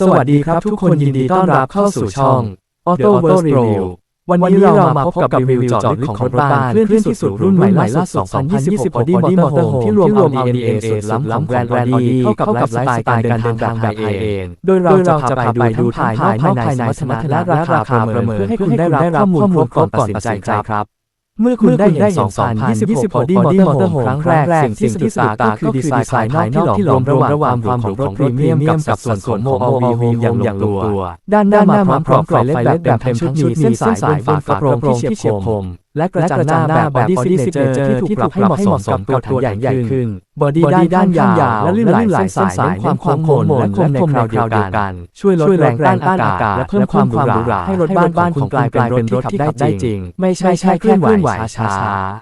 สวัสดีครับทุกคนยินดีต้อนรับเข้าสู่ช่อง Auto World Review วันนี้เรามาพบกับรีวิวเจอดลึกของรถบ้านเคลื่อนที่สุดรุ่นใหม่ล่าสุด 2026 Audi Motorhome ที่รวมเอา DNA สุดล้ำของแบรนด์ Audi เข้ากับไลฟ์สไตล์การเดินทางแบบไฮเอ็นโดยเราจะพาไปดูทั้งภายนอกภายในสมรรถนะและราคาประเมินเพื่อให้คุณได้รับข้อมูลครบก่อนตัดสินใจครับ เมื่อคุณได้เห็น2026 Audi Motorhome ครั้งแรก สิ่งที่สะดุดตาก็คือดีไซน์ภายนอกที่หลอมรวมระหว่างความหรูของรถพรีเมียมกับส่วนส่วนโมอวีโฮมอย่างลงตัว ด้านหน้ามาพร้อมกรอบไฟเล็ดแบบเต็มชุดมีเส้นสายบนฝากระโปรงที่เฉียบคม และกระจังหน้าแบบ Body Signature ที่ถูกปรับให้เหมาะสมกับตัวถังใหญ่ขึ้นบอดี้ด้านยาวและลื่นไหลเส้นสายเน้นความคมและคมในคราวเดียวกัน ช่วยลดแรงต้านอากาศและเพิ่มความหรูหราให้รถบ้านบ้านของคุณกลายเป็นรถที่ขับได้จริง ไม่ใช่แค่เคลื่อนไหวช้า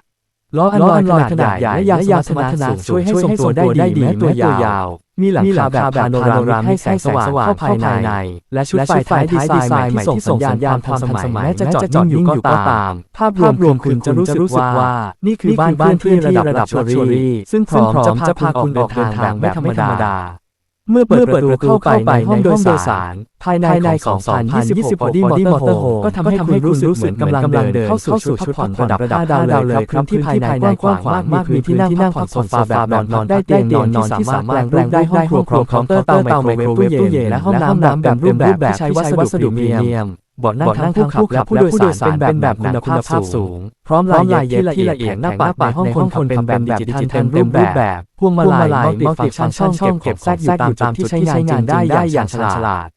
ๆล้ออันลอยขนาดใหญ่และยางสมรรถนะสูงช่วยให้ทรงตัวได้ดีแม้ตัวยาว มีหลังคาแบบพาโนรามิกให้แสงสว่างเข้าภายใน และชุดไฟท้ายดีไซน์ใหม่ที่ส่งสัญญาณความทันสมัยแม้จะจอดนิ่งอยู่ก็ตาม ภาพรวมคุณจะรู้สึกว่า นี่คือบ้านเคลื่อนที่ระดับลักชัวรี่ซึ่งพร้อมจะพาคุณออกเดินทางแบบไม่ธรรมดา เมื่อเปิดประตูเข้าไปในห้องโดยสาร ภายในของ2026 Audi Motorhome ก็ทำให้คุณรู้สึกเหมือนกำลังเดินเข้าสู่ชุดพักผ่อนระดับ5ดาวเลยครับที่ภายในกว้างขวางมากมีที่นั่งพักโซฟาแบบนอนนอนได้เตียงนอนที่สามารถแปลงได้ห้องครัวพร้อมเคาน์เตอร์เตาไมโครเวฟตู้เย็นและห้องน้ำแบบรูปแบบที่ใช้วัสดุพรีเมียม เบาะนั่งทั้งผู้ขับและผู้โดยสารเป็นแบบคุณภาพสูง พร้อมลายเย็บที่ละเอียดหน้าปัดในห้องคนขับเป็นแบบดิจิทัลเต็มรูปแบบพวงมาลัยมัลติฟังก์ชันช่องเก็บแทรกอยู่ตามจุดที่ใช้งานได้อย่างฉลาด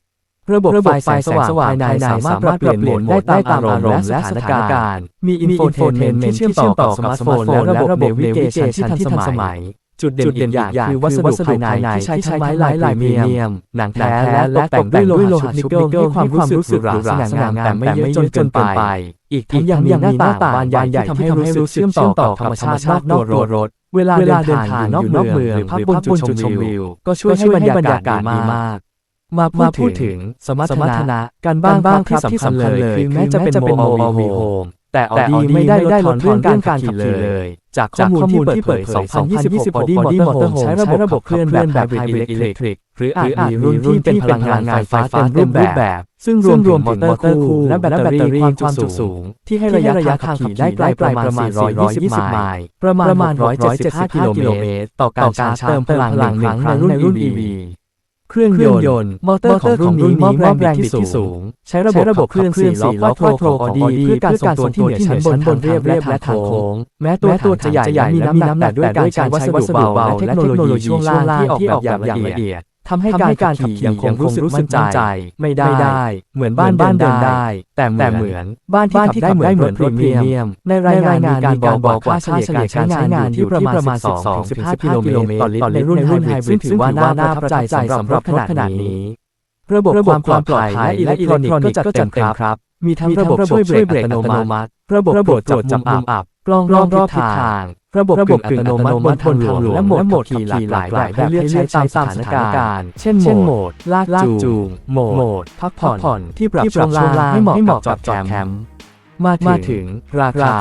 ระบบไฟแสงสว่างภายในสามารถเปลี่ยนโหมดได้ตามอารมณ์และสถานการณ์ มีอินโฟเทนเมนต์ที่เชื่อมต่อกับสมาร์ทโฟนและระบบเนวิเกชันที่ทันสมัย จุดเด่นอีกอย่างคือวัสดุภายในที่ใช้ทั้งไม้ลายลายเมียม หนังแท้และตกแต่งด้วยโลหะนิกเกิลให้ความรู้สึกหรูหราสง่างามแต่ไม่เยอะจนเกินไป อีกทั้งยังมีหน้าต่างบานใหญ่ที่ทำให้รู้สึกเชื่อมต่อกับธรรมชาตินอกตัวรถ เวลาเดินทางอยู่นอกเมืองหรือพักบนจุดชมวิว ก็ช่วยให้บรรยากาศดีมากมาพูดถึงสมรรถนะการบ้างบ้างครับที่สำคัญเลยคือแม้จะเป็นโมโมโฮมแต่ออดี้ไม่ได้ได้ลดเรื่องการขับขี่เลย จากข้อมูลที่เปิดเผย 2026 Audi Motorhome ใช้ระบบเคลื่อนแบบไฮบริดอิเล็กทริก หรืออาจมีรุ่นที่เป็นพลังงานไฟฟ้าเต็มรูปแบบ ซึ่งรวมรวมถึงมอเตอร์คู่และแบตเตอรี่ความจุสูง ที่ให้ระยะทางขับขี่ได้ไกลประมาณ 420 ไมล์ประมาณ 175 กิโลเมตร ต่อการชาร์จเติมพลังหนึ่งครั้งในรุ่น EV เครื่องยนต์มอเตอร์ของรุ่นนี้มอบแรงบิดที่สูง ใช้ระบบระบบเคลื่อนสี่ล้อควาโทรของออดี้เพื่อการทรงตัวที่เหนือชั้นบนบนเรียบเรียบและทางโค้ง แม้ตัวตัวจะใหญ่และมีน้ำหนักด้วยการใช้วัสดุเบาและเทคโนโลยีช่วงล่างที่ออกแบบอย่างละเอียด ทำให้การการขับขี่ยังคงรู้สึกมั่นใจ ไม่ได้ เหมือนบ้านบ้านเดินได้ แต่เหมือนบ้านที่ขับได้เหมือนเหมือนรถพรีเมียม ในรายงานมีการบอกว่าค่าเฉลี่ยการใช้งานอยู่ที่ประมาณ 12-15 กิโลเมตรต่อลิตรในรุ่นไฮบริดถือว่าน่าประทับใจสำหรับรถขนาดนี้ ระบบความปลอดภัยและอิเล็กทรอนิกส์ก็จัดเต็มครับ มีทั้งระบบช่วยเบรกอัตโนมัติ ระบบตรวจจับมุมอับกล้องรอบทิศทาง ระบบกึ่งอัตโนมัติบนทางหลวงและโหมดขี่หลากหลายแบบให้เลือกใช้ตามสถานการณ์ เช่นโหมด ลากจูง โหมด พักผ่อนที่ปรับช่วงล่างให้เหมาะกับจอดแคมป์ มาถึงราคา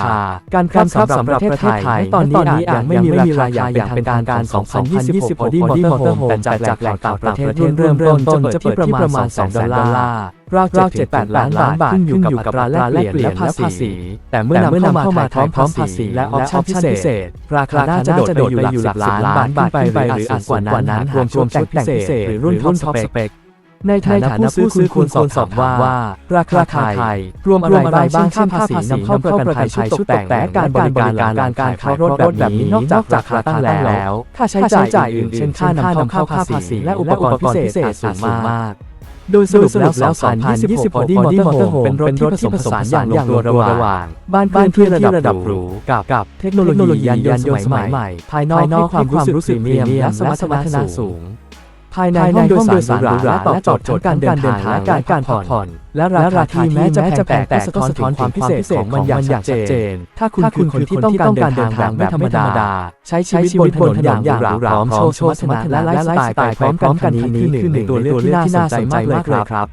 การครับสำหรับประเทศไทยตอนนี้อาจยังไม่มีราคาอย่างเป็นทางการ 2026 Audi Motorhome แต่จากแหล่งต่างประเทศเริ่มเริ่มต้นจะเปิดที่ประมาณ 2 ดอลลาร์ราว7-8 ล้านล้านบาทขึ้นอยู่กับอัตราแลกเปลี่ยนและภาษี แต่เมื่อนำเข้ามาพร้อมภาษีและออปชั่นพิเศษ ราคาน่าจะโดดไปอยู่หลักล้านบาทขึ้นไปหรืออาจกว่านั้นรวมชุดแต่งพิเศษหรือรุ่นท็อปสเปค ในฐานะผู้ซื้อคุณควรสอบถามว่า ราคาไทย รวมอะไรบ้างข้ามภาษีนำเข้าประกันภัยชุดตกแต่งและการบริการหลังการการขายรถแบบนี้นอกจากราคาตั้งแล้ว ค่าใช้จ่ายอื่นเช่นค่านำเข้าค่าภาษีและอุปกรณ์พิเศษสูงมากโดยสรุปแล้ว2026 Audi Motorhome เป็นรถที่ผสมผสานอย่างลงตัวระหว่าง บ้านเคลื่อนที่ระดับหรูกับเทคโนโลยียานยนต์สมัยใหม่ ภายนอกให้ความรู้สึกพรีเมียมและสมรรถนะสูง ภายในห้องโดยสารหรูหราตอบโจทย์ทั้งการเดินทางและการการผ่อน และราคาที่แม้จะแพงแต่สะท้อนความพิเศษของมันอย่างชัดเจน ถ้าคุณคือคนที่ต้องการเดินทางแบบไม่ธรรมดา ใช้ชีวิตบนถนนอย่างหรูหราพร้อมโชว์สมรรถนะและไลฟ์สไตล์พร้อมกันนี้คือหนึ่งตัวเลือกที่น่าสนใจมากเลยครับ